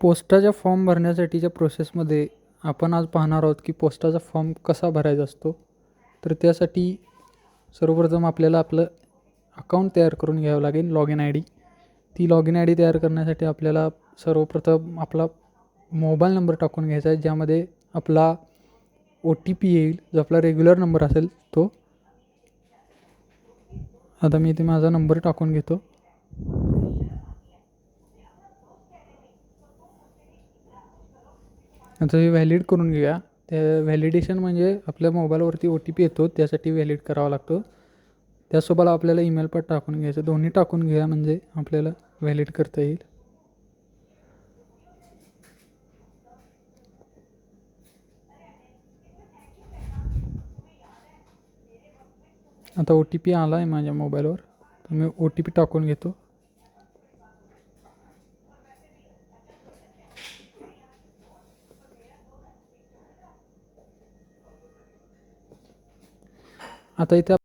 पोस्टाच्या फॉर्म भरण्यासाठीच्या प्रोसेसमध्ये आपण आज पाहणार आहोत की पोस्टाचा फॉर्म कसा भरायचा असतो. तर त्यासाठी सर्वप्रथम आपल्याला आपलं अकाऊंट तयार करून घ्यावं लागेल लॉग इन आय डी. ती लॉग इन आय डी तयार करण्यासाठी आपल्याला सर्वप्रथम आपला मोबाईल नंबर टाकून घ्यायचा आहे ज्यामध्ये आपला ओ टी पी येईल जो आपला रेग्युलर नंबर असेल तो. आता मी इथे माझा नंबर टाकून घेतो. आता हे व्हॅलिड करून घेऊया. त्या व्हॅलिडेशन म्हणजे आपल्या मोबाईलवरती ओ टी पी येतो त्यासाठी व्हॅलिड करावा लागतो. त्यासोबत आपल्याला ईमेल पण टाकून घ्यायचं. दोन्ही टाकून घ्या म्हणजे आपल्याला व्हॅलिड करता येईल. आता ओ टी पी आला आहे माझ्या मोबाईलवर तर मी ओ टी पी टाकून घेतो. आता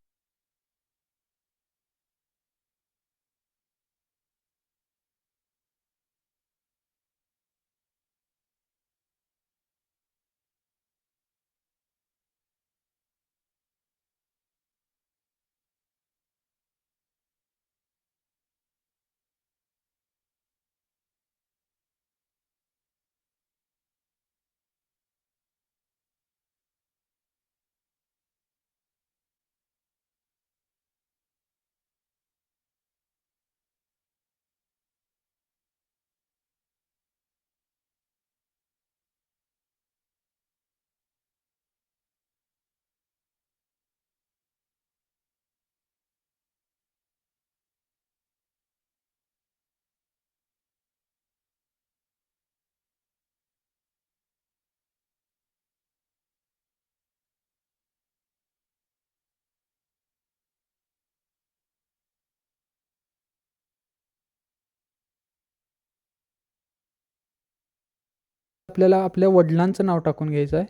आपल्याला आपल्या वडिलांचं नाव टाकून घ्यायचं आहे.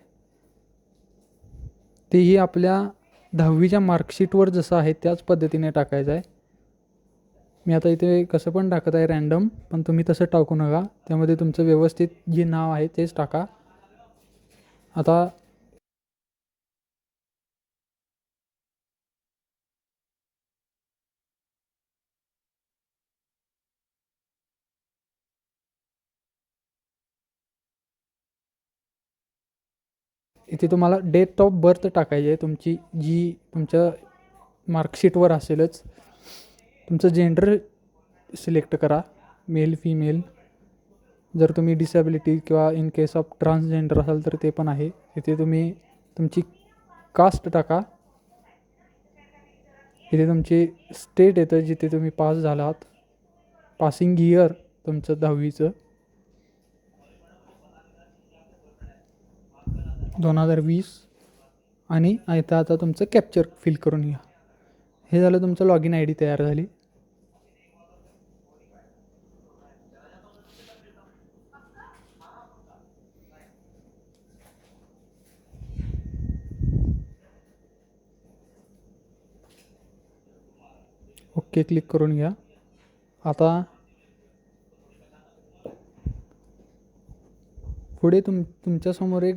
तेही आपल्या दहावीच्या मार्कशीटवर जसं आहे त्याच पद्धतीने टाकायचं आहे. मी आता इथे कसं पण टाकत आहे रॅन्डम पण तुम्ही तसं टाकू नका. त्यामध्ये तुमचं व्यवस्थित जे नाव आहे तेच टाका. आता इथे तुम्हाला डेट ऑफ बर्थ टाकायची आहे. तुमची जी तुमच्या मार्कशीटवर असेलच. तुमचं जेंडर सिलेक्ट करा. मेल फिमेल जर तुम्ही डिसॅबिलिटी किंवा इन केस ऑफ ट्रान्सजेंडर असाल तर ते पण आहे. इथे तुम्ही तुमची कास्ट टाका. इथे तुमची स्टेट येतं जिथे तुम्ही पास झालात. पासिंग इयर तुमचं दहावीचं. दोन हजार वीस आणि आता आता तुमचं कॅप्चर फिल करून घ्या. हे झालं तुमचं लॉग इन आय डी तयार झाली. ओके क्लिक करून घ्या. आता पुढे तुम तुमच्यासमोर एक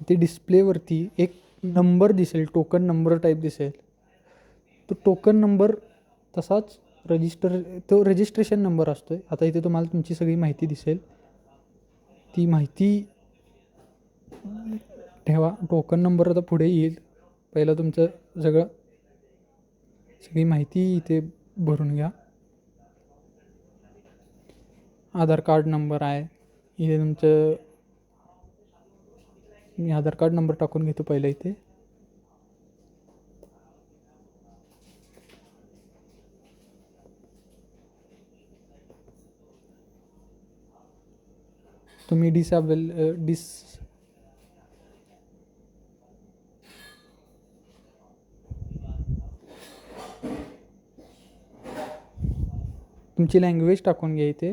ते डिस्प्लेवरती एक नंबर दिसेल टोकन नंबर टाईप दिसेल. तो टोकन नंबर तसाच रजिस्टर तो रजिस्ट्रेशन नंबर असतो आहे आता इथे तुम्हाला तुमची सगळी माहिती दिसेल. ती माहिती ठेवा. टोकन नंबर आता पुढे येईल. पहिलं तुमचं सगळं सगळी माहिती इथे भरून घ्या. आधार कार्ड नंबर आहे. इथे तुमचं मी आधार कार्ड नंबर टाकून घेतो पहिलं इथे. तुम्ही डिसॅबल डिस तुमची लँग्वेज टाकून घ्या इथे.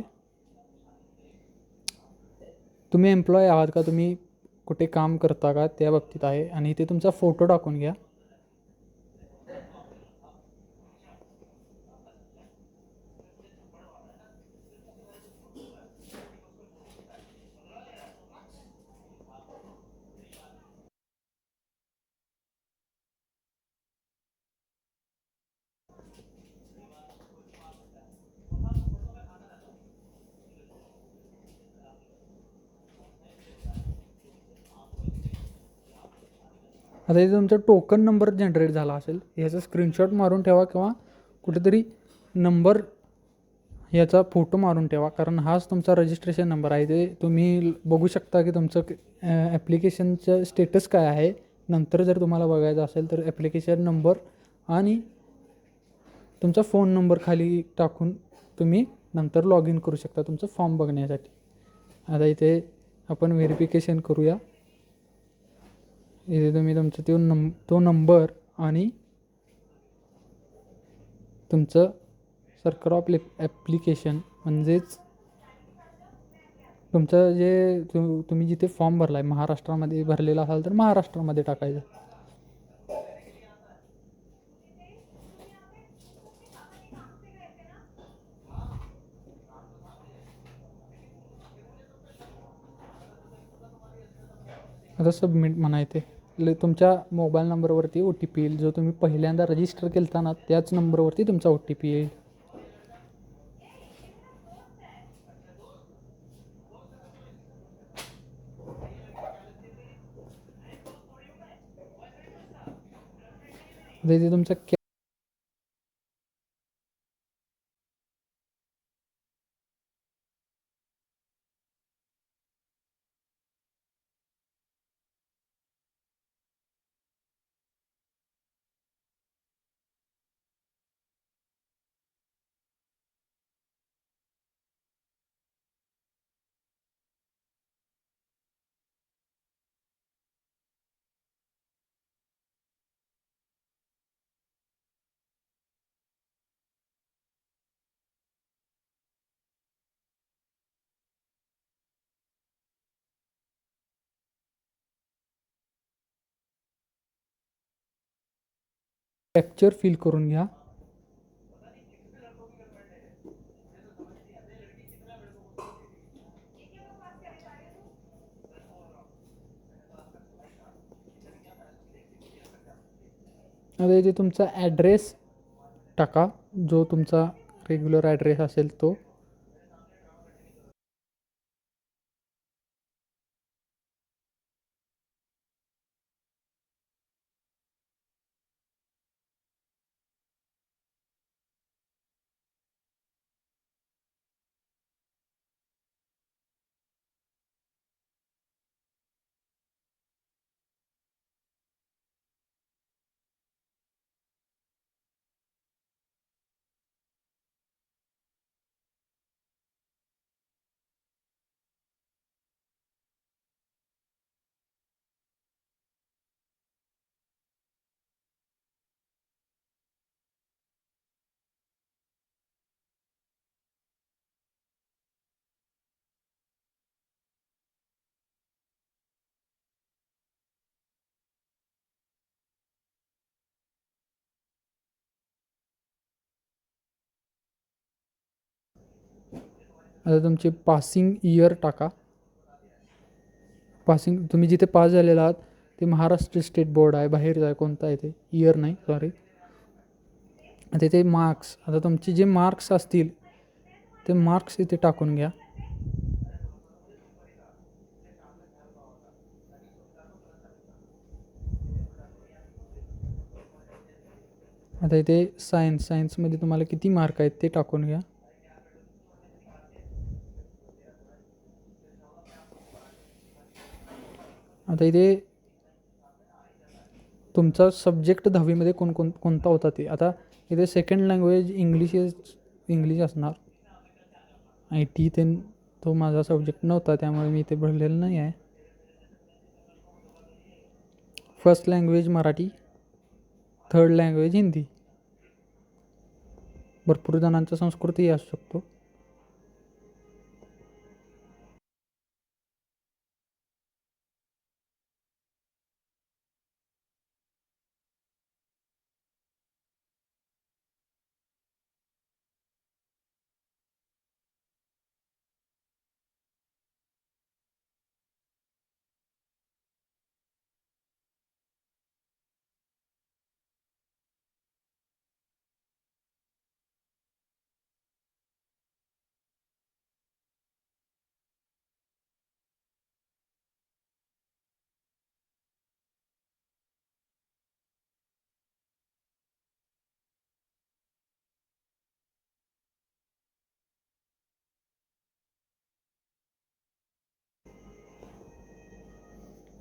तुम्ही एम्प्लॉय आहात का? तुम्ही कुठे काम करता का त्या बाबतीत आहे. आणि इथे तुमचा फोटो टाकून घ्या. आता इथे तुमचा टोकन नंबर जनरेट झाला असेल. ह्याचा स्क्रीनशॉट मारून ठेवा किंवा कुठेतरी नंबर याचा फोटो मारून ठेवा. कारण हाच तुमचा रजिस्ट्रेशन नंबर आहे. ते तुम्ही बघू शकता की तुमचं ॲप्लिकेशनचं स्टेटस काय आहे. नंतर जर तुम्हाला बघायचं असेल तर ॲप्लिकेशन नंबर आणि तुमचा फोन नंबर खाली टाकून तुम्ही नंतर लॉग इन करू शकता तुमचं फॉर्म बघण्यासाठी. आता इथे आपण व्हेरिफिकेशन करूया. इथे तुम्ही तुमचं तो नंब तो नंबर आणि तुमचं सर्कल ऑफ ॲप्लिकेशन म्हणजेच तुमचं जे तु तुम्ही जिथे फॉर्म भरला आहे महाराष्ट्रामध्ये भरलेला असाल तर महाराष्ट्रामध्ये टाकायचं. आता सबमिट म्हणायचे ले तुमच्या मोबाईल नंबरवरती ओ टी पी येईल. जो तुम्ही पहिल्यांदा रजिस्टर केलता ना त्याच नंबरवरती तुमचा ओ टी पी येईल. तुमचा कॅ कॅप्चर फील करून घ्या. आता इथे तुमचा ॲड्रेस टाका. जो तुमचा रेग्युलर ॲड्रेस असेल तो. आता तुमचे पासिंग इयर टाका. पासिंग तुम्ही जिथे पास झालेला आहात ते महाराष्ट्र स्टेट बोर्ड आहे बाहेर आहे कोणता आहे ते? इयर नाही सॉरी आता ते मार्क्स आता तुमचे जे मार्क्स असतील ते मार्क्स इथे टाकून घ्या. आता इथे सायन्स सायन्समध्ये तुम्हाला किती मार्क आहेत ते टाकून घ्या. आता इथे तुमचा सब्जेक्ट दहावीमध्ये कोण कोण कोणता होता ते? आता इथे सेकंड लँग्वेज इंग्लिश इंग्लिश असणार. आय टी ते तो माझा सब्जेक्ट नव्हता त्यामुळे मी इथे भरलेलं नाही आहे. First language Marathi third language Hindi. भरपूर जणांचा संस्कृतही असू शकतो.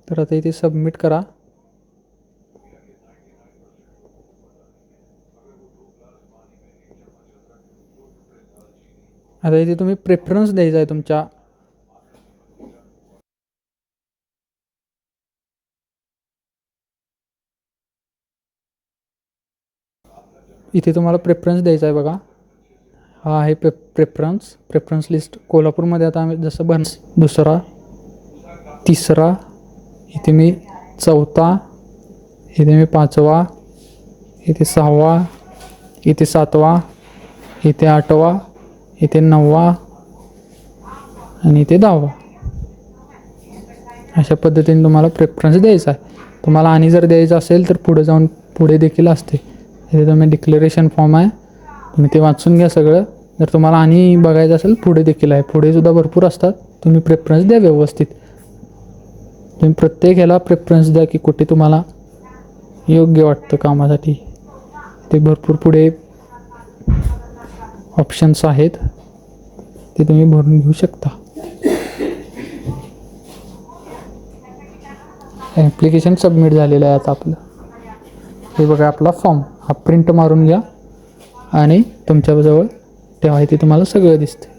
तर आता इथे सबमिट करा। आता इथे तुम्ही प्रेफरन्स द्यायचा आहे तुमच्या. इथे तुम्हाला प्रेफरन्स द्यायचा आहे बघा. हा आहे पे प्रेफरन्स प्रेफरन्स लिस्ट कोल्हापूरमध्ये आता आम्ही जसं बन दुसरा, तिसरा इथे मी चौथा इथे मी पाचवा इथे सहावा इथे सातवा इथे आठवा इथे नववा आणि इथे दहावा. अशा पद्धतीने तुम्हाला प्रेफरन्स द्यायचा आहे. तुम्हाला आणि जर द्यायचं असेल तर पुढे जाऊन पुढे देखील असते. इथे तुम्ही डिक्लेरेशन फॉर्म आहे तुम्ही ते वाचून घ्या सगळं. जर तुम्हाला आणि बघायचं असेल पुढे देखील आहे. पुढे सुद्धा भरपूर असतात. तुम्ही प्रेफरन्स द्या व्यवस्थित. तुम्ही प्रत्येक ह्याला प्रेफरन्स द्या की कुठे तुम्हाला योग्य वाटतं कामासाठी. ते भरपूर पुढे ऑप्शन्स आहेत. ते तुम्ही भरून घेऊ शकता. ॲप्लिकेशन सबमिट झालेलं आहे आता आपलं. हे बघा आपला फॉर्म हा प्रिंट मारून घ्या आणि तुमच्याजवळ तेव्हा ते तुम्हाला सगळं दिसतं